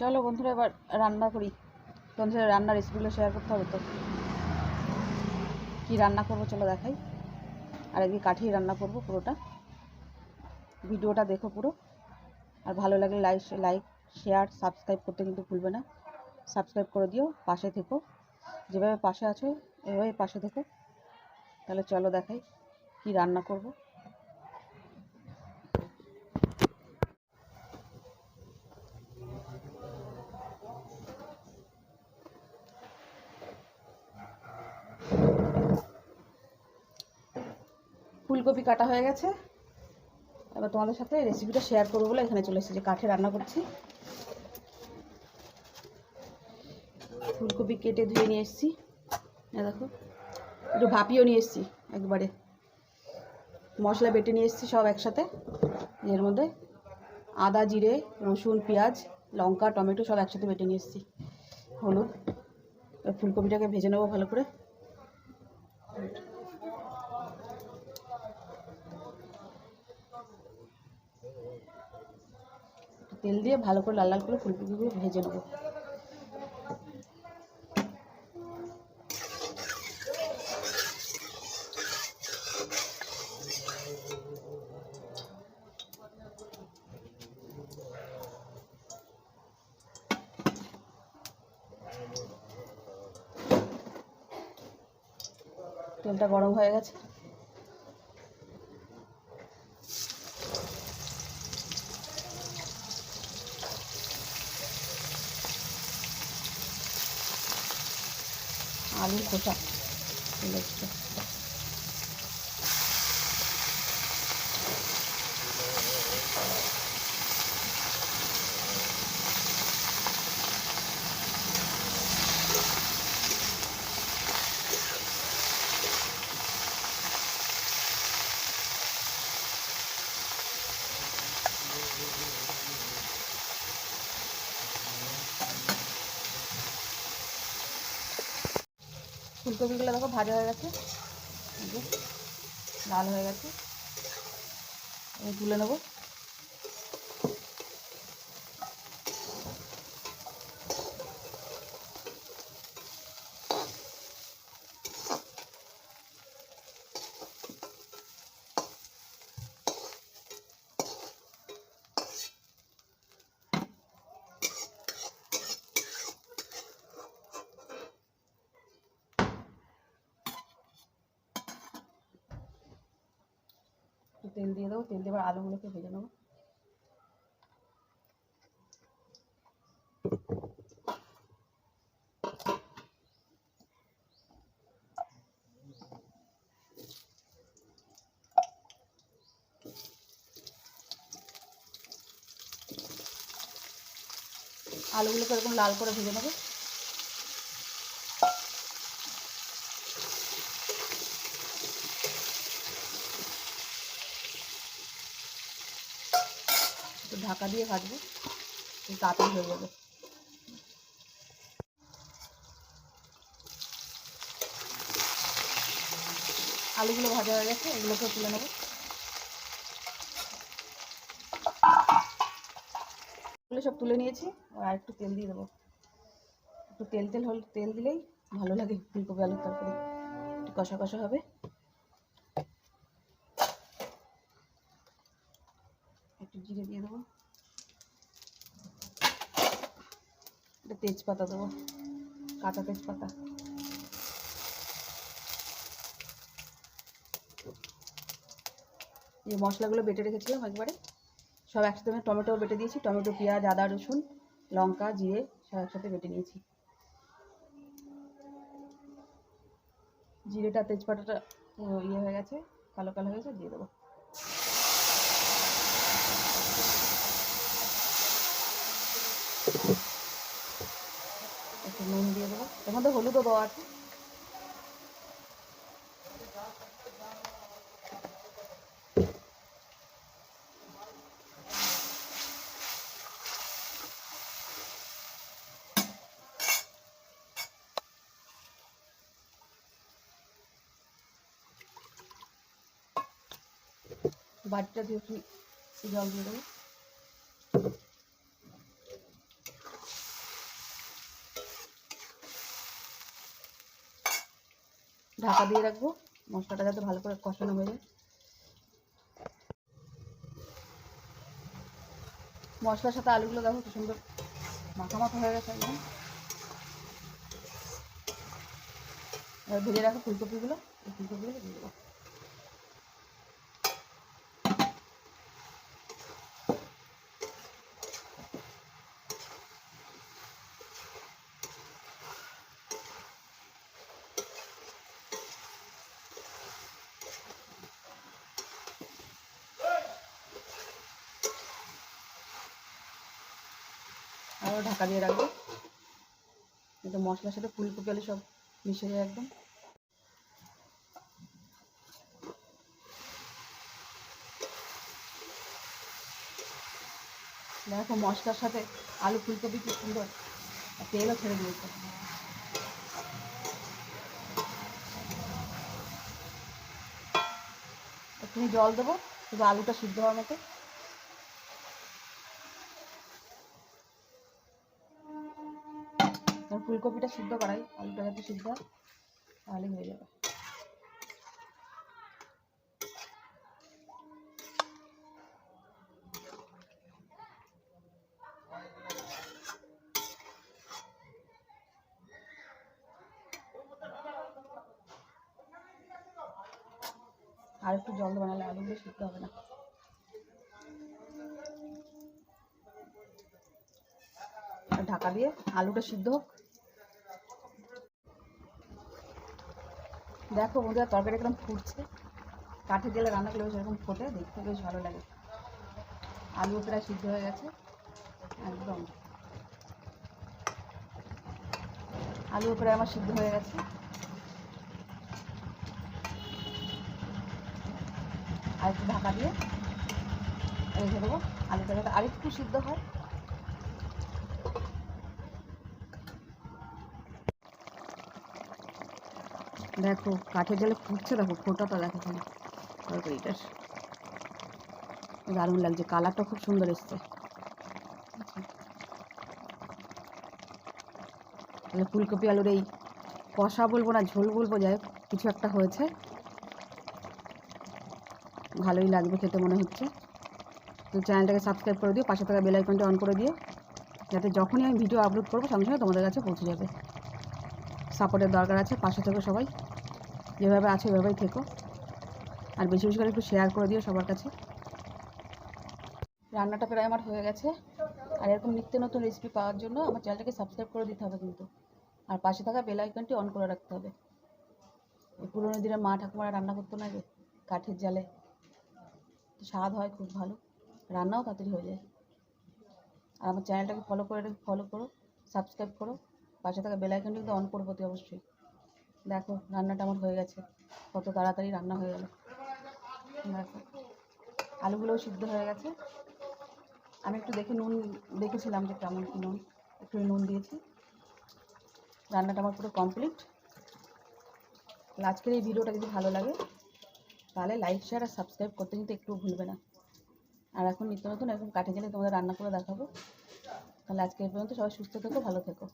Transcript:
চলো বন্ধুরা, এবার রান্না করি। বন্ধুরা, রান্নার রেসিপিগুলো শেয়ার করতে হবে তো। কী রান্না করব চলো দেখাই। আর এদিকে কাঠিয়ে রান্না করব পুরোটা। ভিডিওটা দেখো পুরো। আর ভালো লাগলে লাইক লাইক শেয়ার সাবস্ক্রাইব করতে কিন্তু ভুলবে না। সাবস্ক্রাইব করে দিও, পাশে থেকো। যেভাবে পাশে আছো এভাবে পাশে থেকো। তাহলে চলো দেখাই কী রান্না করব। ফুলকপি কাটা হয়ে গেছে। এবার তোমাদের সাথে রেসিপিটা শেয়ার করব বলে এখানে চলে এসেছি কাঠে রান্না করছি। ফুলকপি কেটে ধুয়ে নিয়ে এসেছি। দেখো, একটু ভাপিও নিয়ে এসেছি একবারে। মশলা বেটে নিয়ে এসেছি সব একসাথে। এর মধ্যে আদা, জিরে, রসুন, পেঁয়াজ, লঙ্কা, টমেটো সব একসাথে বেটে নিয়ে এসেছি। হলুদ ফুলকপিটাকে ভেজে নেব ভালো করে। তেল দিয়ে ভালো করে লাল লাল করে ফুলকপিগুলো ভেজে নেব। তেলটা গরম হয়ে গেছে। আলুর খোসা ফুলকপিগুলো দেখো ভাজা হয়ে গেছে। লাল হয়ে গেছে। তুলে নেব একটু তেল দিয়ে দেবো তেল দিয়ে আলুগুলোকে ভেজে নেব। আলুগুলোকে এরকম লাল করে ভেজে নেব একটু ঢাকা দিয়ে ভাজবো তাড়াতাড়ি হয়ে যাবে আলুগুলো ভাজা হয়ে গেছে, এগুলোকে তুলে নেব। এগুলো সব তুলে নিয়েছি, আর একটু তেল দিয়ে দেবো। একটু তেল তেল হল তেল দিলেই ভালো লাগে, ফুলকপি আলুর তরকারি, একটু কষা কষা হবে একটু জিরে দিয়ে দেবো একটা তেজপাতা দেবো, কাঁচা তেজপাতা। এই মশলাগুলো বেটে রেখেছিলাম একবারে। সব একসাথে টমেটো বেটে দিয়েছি, টমেটো, পেঁয়াজ, আদা, রসুন, লঙ্কা, জিরে, সব একসাথে বেটে নিয়েছি। জিরেটা, তেজপাতাটা ইয়ে হয়ে গেছে, কালো কালো হয়ে গেছে, দিয়ে দেবো। একটু নুন দিয়ে দেবো। এর মধ্যে হলুদও দেওয়া আছে। বাটিটা দিয়ে জল দিয়ে দেবো। ঢাকা দিয়ে রাখব। মশলাটা যাতে ভালো করে কষানো হয়ে যায়। মশলার সাথে আলুগুলো দেখো কি সুন্দর মাথা মাখা হয়ে গেছে একদম। ভেজে রাখো ফুলকপিগুলো। ফুলকপিগুলো দিয়ে দেবো। আরও ঢাকা দিয়ে রাখব। কিন্তু মশলার সাথে ফুলকপি আলু সব মিশে যায় একদম। দেখো মশলার সাথে আলু ফুলকপি কি সুন্দর। তেলও ছেড়ে দিয়েছে। একটুখানি জল দেবো, শুধু আলুটা সিদ্ধ হওয়ার মতো। ফুলকপিটা সিদ্ধ করাই, আলুটা যাতে সিদ্ধ তাহলে হয়ে যাবে। আর একটু জল নাহলে আলুগুলো সিদ্ধ হবে না। ঢাকা দিয়ে আলুটা সিদ্ধ হোক। দেখো বন্ধুরা, তরকারি একদম ফুটছে। কাঠের জেলে রান্না করলে সেরকম ফোটে, দেখতে বেশ ভালো লাগে। আলু প্রায় সিদ্ধ হয়ে গেছে, একদম। আলু প্রায় আমার সিদ্ধ হয়ে গেছে। আর একটু ঢাকা দিয়ে রেখে দেবো আলুটা যাতে আরেকটু সিদ্ধ হয়। দেখো, কাঠের জালে ফুটছে দেখো, ফোটাটা দেখো তরকারিটার। দারুণ লাগছে, কালারটা খুব সুন্দর এসছে। তাহলে ফুলকপি আলুর এই কষা বলব না, ঝোল বলব, যাই কিছু একটা হয়েছে। ভালোই লাগবে খেতে মনে হচ্ছে। তো চ্যানেলটাকে সাবস্ক্রাইব করে দিও, পাশে থাকা বেল আইকনটা অন করে দিও। যাতে যখনই আমি ভিডিও আপলোড করব, সঙ্গে সঙ্গে তোমাদের কাছে পৌঁছে যাবে। সাপোর্টের দরকার আছে, পাশে থেকো সবাই। যেভাবে আছো এভাবেই থেকো। আর বেশি বেশি করে একটু শেয়ার করে দিও সবার কাছে। রান্নাটা প্রায় আমার হয়ে গেছে। আর এরকম নিত্য নতুন রেসিপি পাওয়ার জন্য আমার চ্যানেলটাকে সাবস্ক্রাইব করে দিতে হবে কিন্তু। আর পাশে থাকা বেল আইকনটি অন করে রাখতে হবে। পুরোনো দিনের মা ঠাকুমারা রান্না করতো না যে, কাঠের জালে। স্বাদ হয় খুব ভালো। রান্নাও তাড়াতাড়ি হয়ে যায়। আর আমার চ্যানেলটাকে ফলো করে ফলো করো সাবস্ক্রাইব করো। পাশে থাকা বেল আইকনটি কিন্তু অন করব অবশ্যই। দেখো, রান্নাটা আমার হয়ে গেছে। কত তাড়াতাড়ি রান্না হয়ে গেল। দেখো, আলুগুলোও সিদ্ধ হয়ে গেছে। আমি একটু দেখে নুন দেখেছিলাম যে কেমন কি নুন। একটু নুন দিয়েছি। রান্নাটা আমার পুরো কমপ্লিট আজকের এই ভিডিওটা যদি ভালো লাগে, তাহলে লাইক শেয়ার আর সাবস্ক্রাইব করতে কিন্তু একটু ভুলবে না। আর এখন নিত্য নতুন এরকম কাঠে গেলে তোমাদের রান্না করে দেখাবো। তাহলে আজকে এই পর্যন্ত সবাই সুস্থ থেকো, ভালো থেকো।